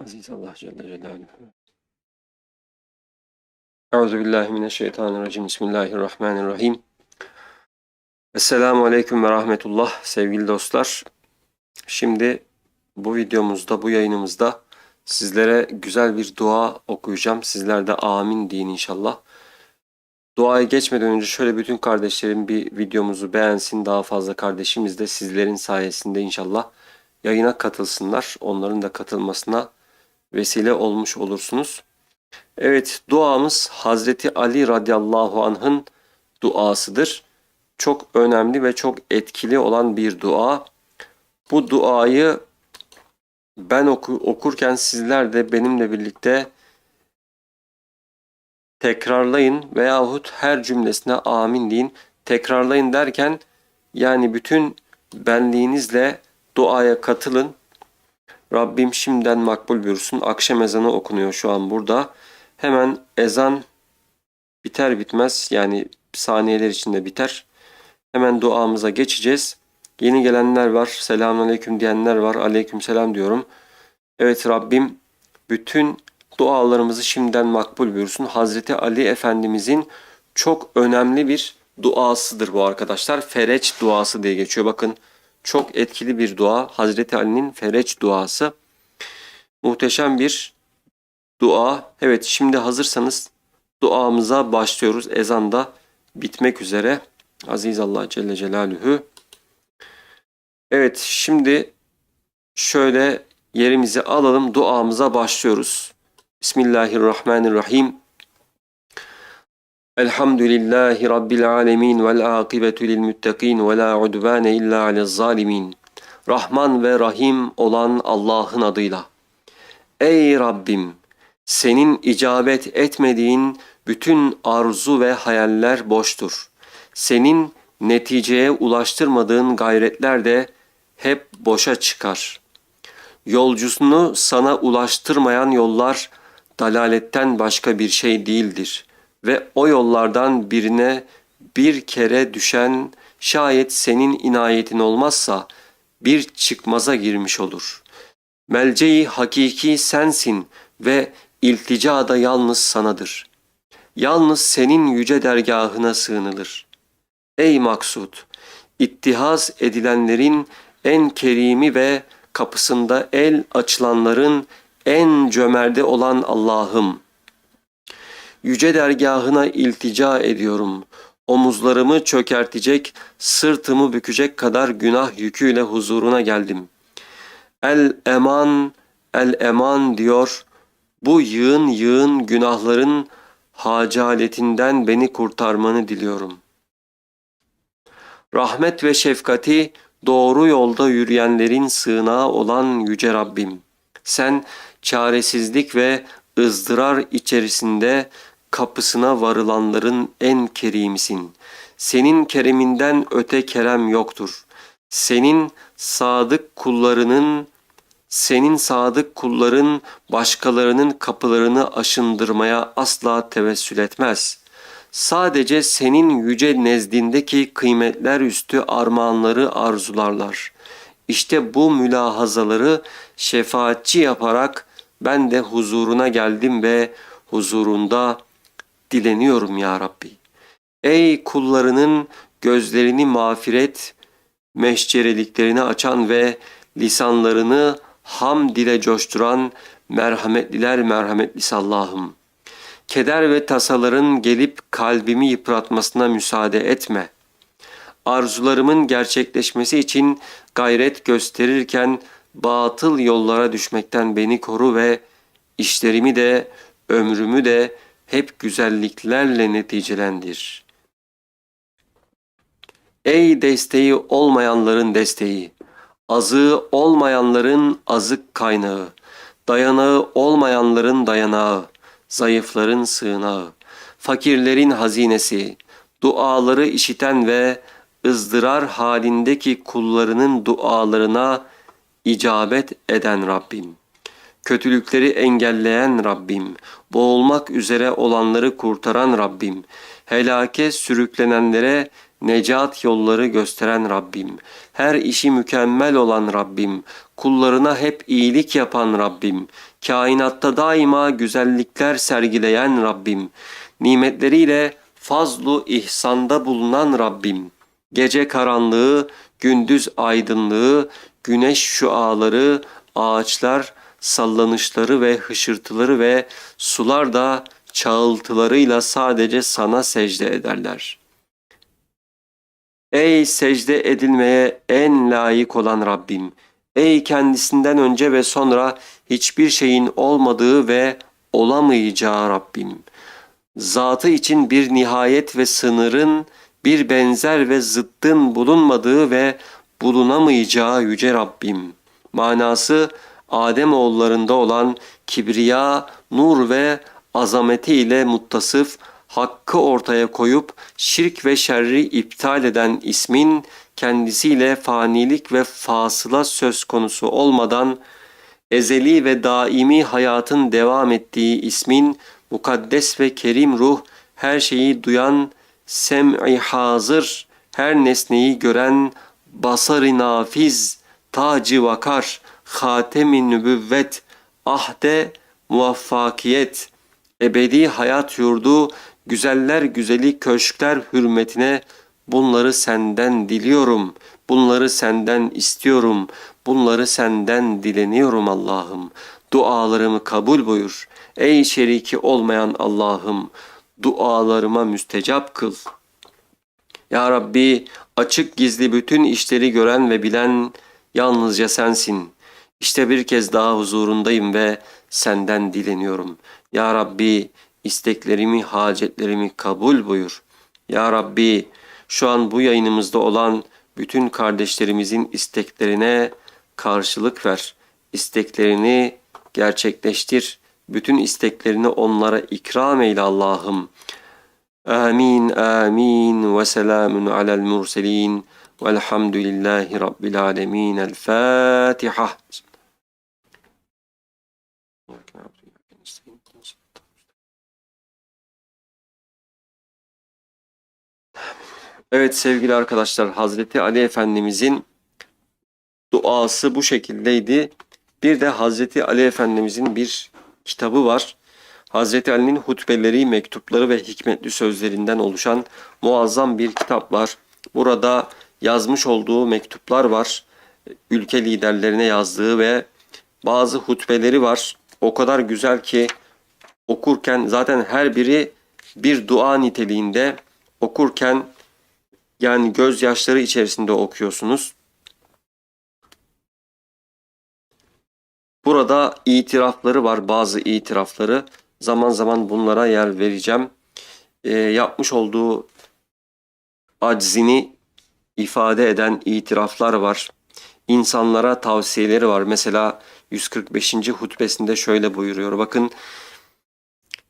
Aziz Allah Celle Celaluhu. Euzu billahi mineşşeytanirracim. Bismillahirrahmanirrahim. Esselamu Aleyküm ve Rahmetullah sevgili dostlar. Şimdi bu videomuzda, bu yayınımızda sizlere güzel bir dua okuyacağım. Sizler de amin deyin inşallah. Duaya geçmeden önce şöyle bütün kardeşlerim bir videomuzu beğensin. Daha fazla kardeşimiz de sizlerin sayesinde inşallah yayına katılsınlar. Onların da katılmasına vesile olmuş olursunuz. Evet duamız Hazreti Ali radıyallahu anh'ın duasıdır. Çok önemli ve çok etkili olan bir dua. Bu duayı ben oku, okurken sizler de benimle birlikte tekrarlayın veyahut her cümlesine amin deyin. Tekrarlayın derken yani bütün benliğinizle duaya katılın. Rabbim şimdiden makbul buyursun. Akşam ezanı okunuyor şu an burada. Hemen ezan biter bitmez yani saniyeler içinde biter. Hemen duamıza geçeceğiz. Yeni gelenler var. Selamünaleyküm diyenler var. Aleykümselam diyorum. Evet Rabbim bütün dualarımızı şimdiden makbul buyursun. Hazreti Ali Efendimizin çok önemli bir duasıdır bu arkadaşlar. Fereç duası diye geçiyor. Bakın çok etkili bir dua. Hazreti Ali'nin fereç duası. Muhteşem bir dua. Evet şimdi hazırsanız duamıza başlıyoruz. Ezan da bitmek üzere. Aziz Allah Celle Celaluhu. Evet şimdi şöyle yerimizi alalım. Duamıza başlıyoruz. Bismillahirrahmanirrahim. Elhamdülillahi Rabbil alemin vel akibetu lil muttakin ve la udvane illa alel zalimin. Rahman ve Rahim olan Allah'ın adıyla. Ey Rabbim! Senin icabet etmediğin bütün arzu ve hayaller boştur. Senin neticeye ulaştırmadığın gayretler de hep boşa çıkar. Yolcusunu sana ulaştırmayan yollar dalaletten başka bir şey değildir ve o yollardan birine bir kere düşen şayet senin inayetin olmazsa bir çıkmaza girmiş olur. Melceği hakiki sensin ve iltica da yalnız sanadır. Yalnız senin yüce dergahına sığınılır. Ey maksud! İttihaz edilenlerin en kerimi ve kapısında el açılanların en cömerti olan Allah'ım. Yüce dergahına iltica ediyorum. Omuzlarımı çökertecek, sırtımı bükecek kadar günah yüküyle huzuruna geldim. El eman, el eman diyor. Bu yığın yığın günahların hacaletinden beni kurtarmanı diliyorum. Rahmet ve şefkati doğru yolda yürüyenlerin sığınağı olan Yüce Rabbim. Sen çaresizlik ve ızdırar içerisinde kapısına varılanların en kerimisin. Senin kereminden öte kerem yoktur. Senin sadık kullarının senin sadık kulların başkalarının kapılarını aşındırmaya asla tevessül etmez. Sadece senin yüce nezdindeki kıymetler üstü armağanları arzularlar. İşte bu mülahazaları şefaatçi yaparak ben de huzuruna geldim ve huzurunda dileniyorum ya Rabbi. Ey kullarının gözlerini mağfiret, meşcereliklerini açan ve lisanlarını ham dile coşturan merhametliler merhametlisi Allah'ım. Keder ve tasaların gelip kalbimi yıpratmasına müsaade etme. Arzularımın gerçekleşmesi için gayret gösterirken batıl yollara düşmekten beni koru ve işlerimi de ömrümü de hep güzelliklerle neticelendir. Ey desteği olmayanların desteği, azığı olmayanların azık kaynağı, dayanağı olmayanların dayanağı, zayıfların sığınağı, fakirlerin hazinesi, duaları işiten ve ızdırar halindeki kullarının dualarına icabet eden Rabbim. Kötülükleri engelleyen Rabbim, boğulmak üzere olanları kurtaran Rabbim, helake sürüklenenlere necat yolları gösteren Rabbim, her işi mükemmel olan Rabbim, kullarına hep iyilik yapan Rabbim, kainatta daima güzellikler sergileyen Rabbim, nimetleriyle fazlu ihsanda bulunan Rabbim, gece karanlığı, gündüz aydınlığı, güneş şuaları, ağaçlar, sallanışları ve hışırtıları ve sular da çağıltılarıyla sadece sana secde ederler. Ey secde edilmeye en layık olan Rabbim! Ey kendisinden önce ve sonra hiçbir şeyin olmadığı ve olamayacağı Rabbim! Zatı için bir nihayet ve sınırın, bir benzer ve zıttın bulunmadığı ve bulunamayacağı yüce Rabbim. Manası Adem oğullarında olan kibriya, nur ve azameti ile muttasıf, hakkı ortaya koyup şirk ve şerri iptal eden ismin kendisiyle fanilik ve fasıla söz konusu olmadan ezeli ve daimi hayatın devam ettiği ismin mukaddes ve kerim ruh her şeyi duyan sem'i hazır her nesneyi gören basarı nafiz tacı vakar hatemi nübüvvet ahde muvaffakiyet ebedi hayat yurdu güzeller güzeli köşkler hürmetine bunları senden diliyorum. Bunları senden istiyorum. Bunları senden dileniyorum Allah'ım. Dualarımı kabul buyur. Ey şeriki olmayan Allah'ım, dualarıma müstecap kıl. Ya Rabbi, açık gizli bütün işleri gören ve bilen yalnızca sensin. İşte bir kez daha huzurundayım ve senden dileniyorum. Ya Rabbi, isteklerimi, hacetlerimi kabul buyur. Ya Rabbi, şu an bu yayınımızda olan bütün kardeşlerimizin isteklerine karşılık ver. İsteklerini gerçekleştir. Bütün isteklerini onlara ikram eyle Allah'ım. Amin, amin ve selamun alel murselin. Velhamdülillahi Rabbil alemin. El Fatiha. Evet sevgili arkadaşlar Hazreti Ali Efendimizin duası bu şekildeydi. Bir de Hazreti Ali Efendimizin bir kitabı var. Hazreti Ali'nin hutbeleri, mektupları ve hikmetli sözlerinden oluşan muazzam bir kitap var. Burada yazmış olduğu mektuplar var. Ülke liderlerine yazdığı ve bazı hutbeleri var. O kadar güzel ki okurken zaten her biri bir dua niteliğinde okurken yani gözyaşları içerisinde okuyorsunuz. Burada itirafları var, bazı itirafları. Zaman zaman bunlara yer vereceğim. E, yapmış olduğu aczini ifade eden itiraflar var. İnsanlara tavsiyeleri var. Mesela 145. hutbesinde şöyle buyuruyor. Bakın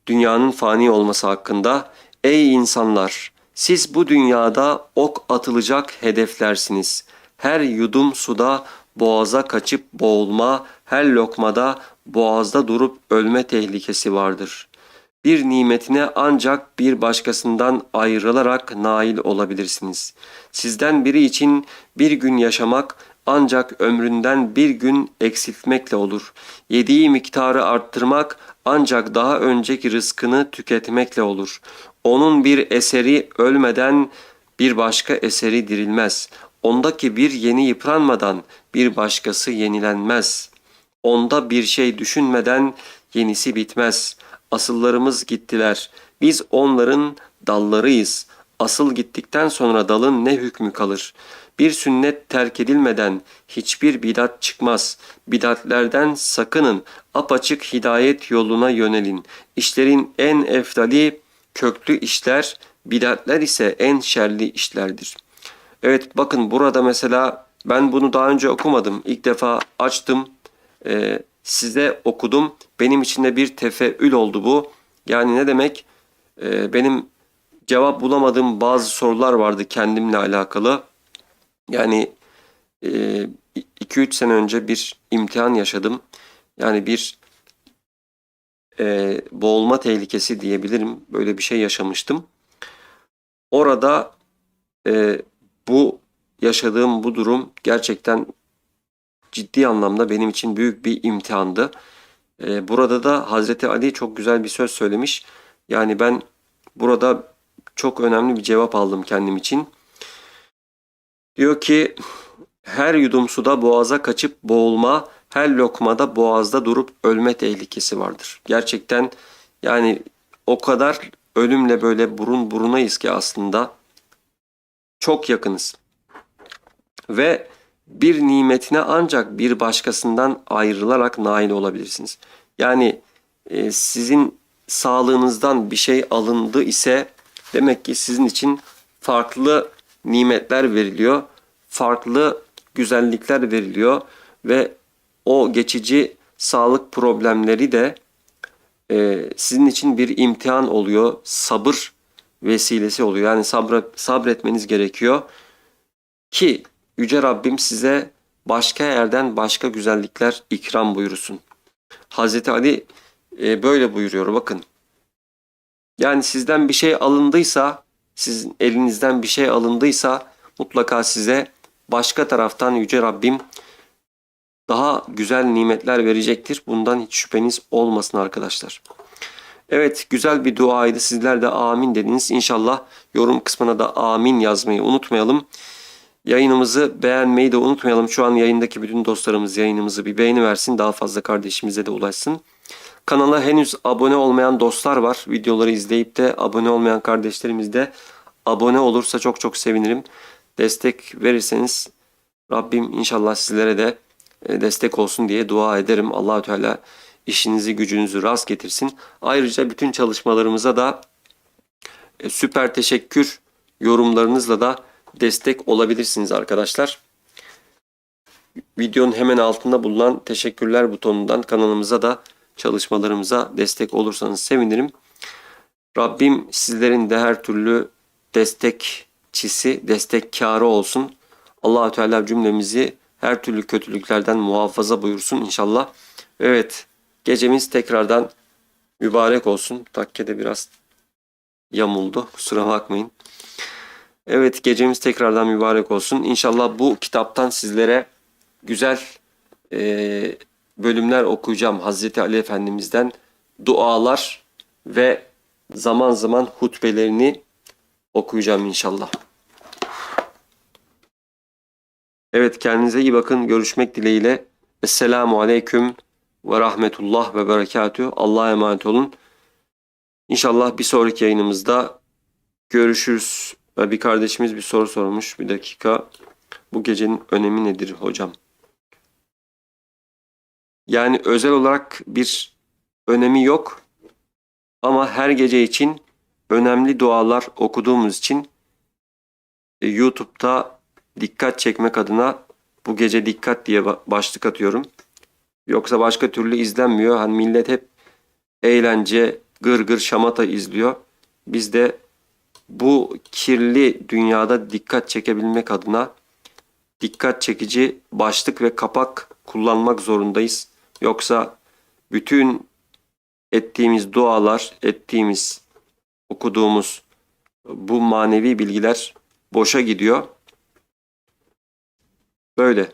dünyanın fani olması hakkında. Ey insanlar! Siz bu dünyada ok atılacak hedeflersiniz. Her yudum suda boğaza kaçıp boğulma, her lokmada boğazda durup ölme tehlikesi vardır. Bir nimetine ancak bir başkasından ayrılarak nail olabilirsiniz. Sizden biri için bir gün yaşamak ancak ömründen bir gün eksiltmekle olur. Yediği miktarı arttırmak ancak daha önceki rızkını tüketmekle olur. Onun bir eseri ölmeden bir başka eseri dirilmez. Ondaki bir yeni yıpranmadan bir başkası yenilenmez. Onda bir şey düşünmeden yenisi bitmez. Asıllarımız gittiler. Biz onların dallarıyız. Asıl gittikten sonra dalın ne hükmü kalır? Bir sünnet terk edilmeden hiçbir bidat çıkmaz. Bidatlerden sakının. Apaçık hidayet yoluna yönelin. İşlerin en efdali köklü işler, bidatler ise en şerli işlerdir. Evet bakın burada mesela ben bunu daha önce okumadım. İlk defa açtım, e, size okudum. Benim için de bir tefeül oldu bu. Yani ne demek? E, benim cevap bulamadığım bazı sorular vardı kendimle alakalı. Yani 2-3 e, sene önce bir imtihan yaşadım. Yani bir e, boğulma tehlikesi diyebilirim. Böyle bir şey yaşamıştım. Orada e, bu yaşadığım bu durum gerçekten ciddi anlamda benim için büyük bir imtihandı. E, burada da Hazreti Ali çok güzel bir söz söylemiş. Yani ben burada çok önemli bir cevap aldım kendim için. Diyor ki her yudum suda boğaza kaçıp boğulma, her lokmada boğazda durup ölme tehlikesi vardır. Gerçekten yani o kadar ölümle böyle burun burunayız ki aslında çok yakınız. Ve bir nimetine ancak bir başkasından ayrılarak nail olabilirsiniz. Yani e, sizin sağlığınızdan bir şey alındı ise demek ki sizin için farklı nimetler veriliyor. Farklı güzellikler veriliyor ve o geçici sağlık problemleri de e, sizin için bir imtihan oluyor. Sabır vesilesi oluyor. Yani sabra, sabretmeniz gerekiyor ki Yüce Rabbim size başka yerden başka güzellikler ikram buyursun. Hazreti Ali e, böyle buyuruyor bakın. Yani sizden bir şey alındıysa, sizin elinizden bir şey alındıysa mutlaka size başka taraftan Yüce Rabbim daha güzel nimetler verecektir. Bundan hiç şüpheniz olmasın arkadaşlar. Evet güzel bir duaydı. Sizler de amin dediniz. İnşallah yorum kısmına da amin yazmayı unutmayalım. Yayınımızı beğenmeyi de unutmayalım. Şu an yayındaki bütün dostlarımız yayınımızı bir beğeni versin. Daha fazla kardeşimize de ulaşsın. Kanala henüz abone olmayan dostlar var. Videoları izleyip de abone olmayan kardeşlerimiz de abone olursa çok çok sevinirim. Destek verirseniz Rabbim inşallah sizlere de e, destek olsun diye dua ederim. Allahü Teala işinizi gücünüzü rast getirsin. Ayrıca bütün çalışmalarımıza da e, süper teşekkür yorumlarınızla da destek olabilirsiniz arkadaşlar. Videonun hemen altında bulunan teşekkürler butonundan kanalımıza da çalışmalarımıza destek olursanız sevinirim. Rabbim sizlerin de her türlü destekçisi, destekkarı olsun. Allahü Teala cümlemizi her türlü kötülüklerden muhafaza buyursun inşallah. Evet, gecemiz tekrardan mübarek olsun. Takkede biraz yamuldu. Kusura bakmayın. Evet, gecemiz tekrardan mübarek olsun. İnşallah bu kitaptan sizlere güzel e, bölümler okuyacağım. Hazreti Ali Efendimiz'den dualar ve zaman zaman hutbelerini okuyacağım inşallah. Evet kendinize iyi bakın. Görüşmek dileğiyle. Esselamu Aleyküm ve Rahmetullah ve Berekatüh. Allah'a emanet olun. İnşallah bir sonraki yayınımızda görüşürüz. Bir kardeşimiz bir soru sormuş. Bir dakika. Bu gecenin önemi nedir hocam? Yani özel olarak bir önemi yok. Ama her gece için önemli dualar okuduğumuz için e, YouTube'da dikkat çekmek adına bu gece dikkat diye başlık atıyorum. Yoksa başka türlü izlenmiyor. Hani millet hep eğlence, gır gır şamata izliyor. Biz de bu kirli dünyada dikkat çekebilmek adına dikkat çekici başlık ve kapak kullanmak zorundayız. Yoksa bütün ettiğimiz dualar, ettiğimiz, okuduğumuz bu manevi bilgiler boşa gidiyor. Böyle.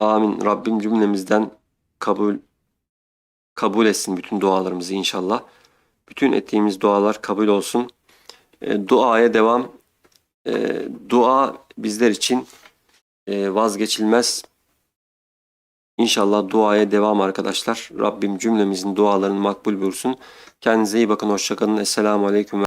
Amin. Rabbim cümlemizden kabul kabul etsin bütün dualarımızı inşallah. Bütün ettiğimiz dualar kabul olsun. E, duaya devam. E, dua bizler için e, vazgeçilmez. İnşallah duaya devam arkadaşlar. Rabbim cümlemizin dualarını makbul buyursun. Kendinize iyi bakın. Hoşçakalın. Esselamu Aleyküm.